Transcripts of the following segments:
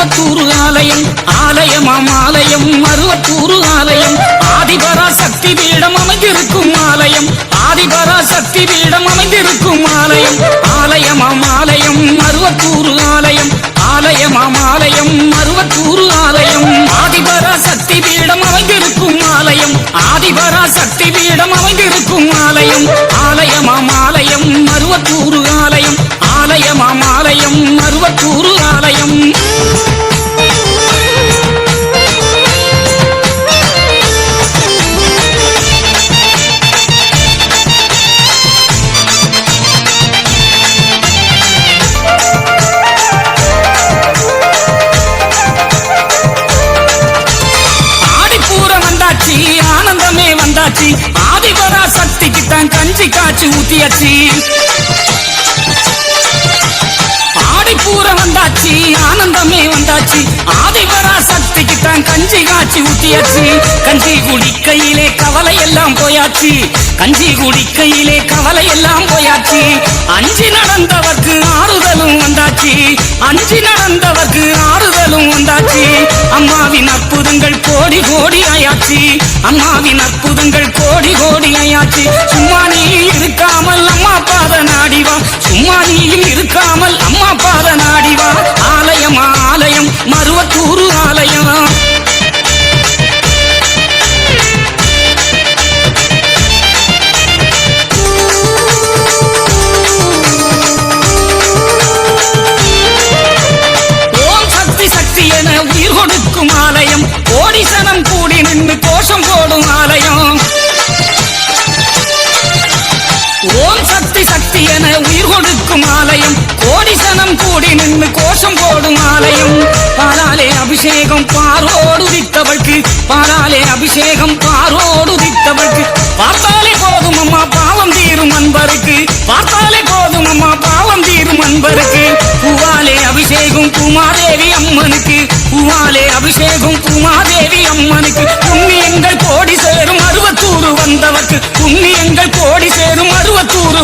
அருவத்தூரு ஆலயம் ஆலயமாம் ஆலயம் அருவத்தூரு ஆலயம். ஆதிபரா சக்தி பீடம் அமைந்திருக்கும் ஆலயம் ஆதிபரா சக்தி பீடம் அமைந்திருக்கும் ஆலயம். ஆலயமாம் ஆலயம் அருவத்தூரு ஆலயம் ஆலயமாம் ஆலயம் அருவத்தூரு ஆலயம். ஆதிபரா பீடம் அமைந்திருக்கும் ஆலயம் ஆதிபரா பீடம் அமைந்திருக்கும் ஆலயம். ஆலயமாம் ஆலயம் அருவத்தூரு ஆலயம் ஆலயமாம் ஆலயம் அருவத்தூரு ஆலயம். வந்தாச்சு ஆதிபரா சக்திக்கு தான் கஞ்சி காய்ச்சி ஊத்தியாச்சு. ஆடிப்பூரம் வந்தாச்சு ஆனந்தமே வந்தாச்சு. ஆதிபரா சக்திக்கு தான் கஞ்சி காய்ச்சி ஊத்தியாச்சு. கஞ்சி குடிக்கையிலே கவலை எல்லாம் போயாச்சு. கஞ்சி குடிக்கையிலே கவலை எல்லாம் போயாச்சு. அஞ்சு நடந்தவர்க்கு ஆறுதலும் வந்தாச்சு. அஞ்சு நடந்தவர்க்கு ஆறு ஆறுதலும் வந்தாச்சு. அம்மாவின் அற்புதங்கள் கோடி கோடி ஆயாச்சு. அம்மாவின் அற்புதங்கள் கோடி கோடி ஆயாச்சு. சும்மா ஆதி சக்தி என உயிர் கொடுக்கும் ஆலயம். கோடிசனம் கூடி நின்று கோஷம் போடும் ஆலயம். பாலாலே அபிஷேகம் பாரோடு உதித்தவழ்க்கு பாலாலே அபிஷேகம் பாரோ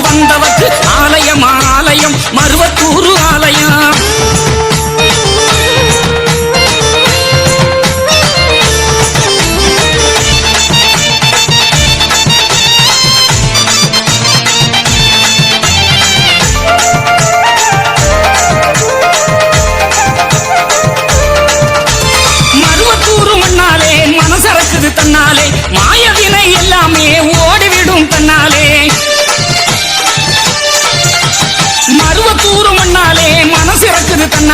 வந்தவர்க்கு ஆலயம் ஆலயம் மருவத்தூர் ஆலயம். தன்னாலே மாயவினை எல்லாமே ஓடிவிடும் தன்னாலே.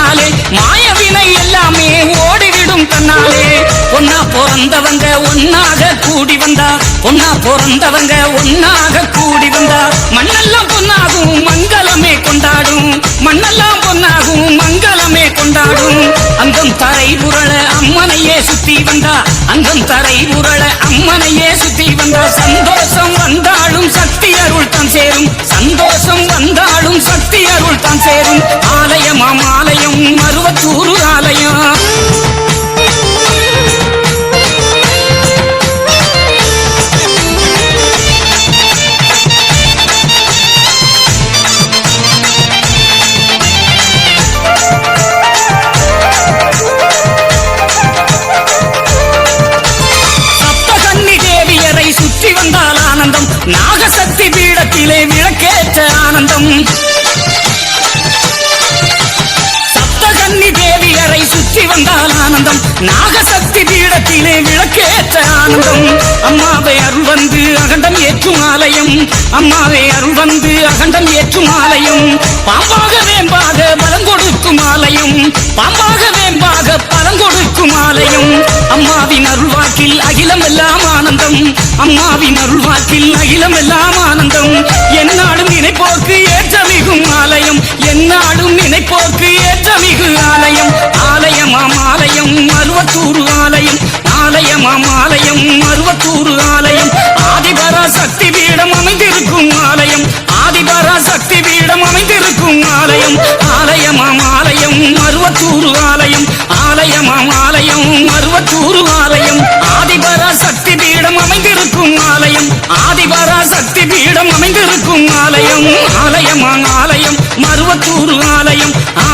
தன்னாலே மாயவினை எல்லாமே ஓடிவிடும் தன்னாலே பொன்னா பிறந்தவங்க ஒன்னாக கூடி வந்தா பொன்னா பிறந்தவங்க ஒன்னாக கூடி வந்தா. மண்ணெல்லாம் பொன்னாகும் மங்களமே கொண்டாடும். மண்ணெல்லாம் பொன்னாகும் மங்களமே கொண்டாடும். அங்கம் தரை புரள அம்மனையே சுத்தி வந்தா அங்கம் தரை புரள அம்மனையே சுத்தி வந்தா. சந்தோஷம் வந்தாலும் சக்தி அருள் தான் சேரும். சந்தோஷம் வந்தாலும் சக்தி அருள் தான் சேரும். ஆலயமாம் ஆலயம். மருவத்தூரு ஆலயம். நாகசக்தி பீடத்திலே விளக்கே ஆனந்தம். சப்தகன்னி தேவியரை சுற்றி வந்தால் ஆனந்தம். நாகசக்தி பீடத்திலே விளக்கேற்ற ஆனந்தம். அம்மாவை அருள் வந்து அகண்டம் ஏற்றும் ஆலயம். அம்மாவை அருள் வந்து அகண்டம் ஏற்றும் ஆலயம். பாம்பாக மேம்பாக பலங்கொடு கொடுக்கும் ஆலயம். பாம்பாக வேம்பாக பலம் கொடுக்கும் ஆலயம். அம்மாவின் அருள்வாக்கில் அகிலம் எல்லாம் ஆனந்தம். அம்மாவின் அருள்வாக்கில் அகிலம் எல்லாம் ஆனந்தம் என்னாலும் நினைப்போர்க்கு ஏற்ற மிகும் ஆலயம் என்னாலும் நினைப்போர்க்கு ஏற்ற மிகு ஆலயம். ஆலயமாம் ஆலயம் அருவத்தூர் ஆலயம். ஆலயமாம் ஆலயம் அருவத்தூர் ஆலயம். ஆதிபரா சக்தி பீடம் அமைந்திருக்கும் ஆலயம். ஆதிபரா சக்தி பீடம் அமைந்திருக்கும் அருவத்தூர் ஆலயம். ஆதிபரா சக்தி பீடம் அமைந்திருக்கும் ஆலயம். ஆதிபரா சக்தி பீடம் அமைந்திருக்கும் ஆலயம். ஆலயம் ஆலயம். மருவத்தூர் ஆலயம். ஆலயமாம்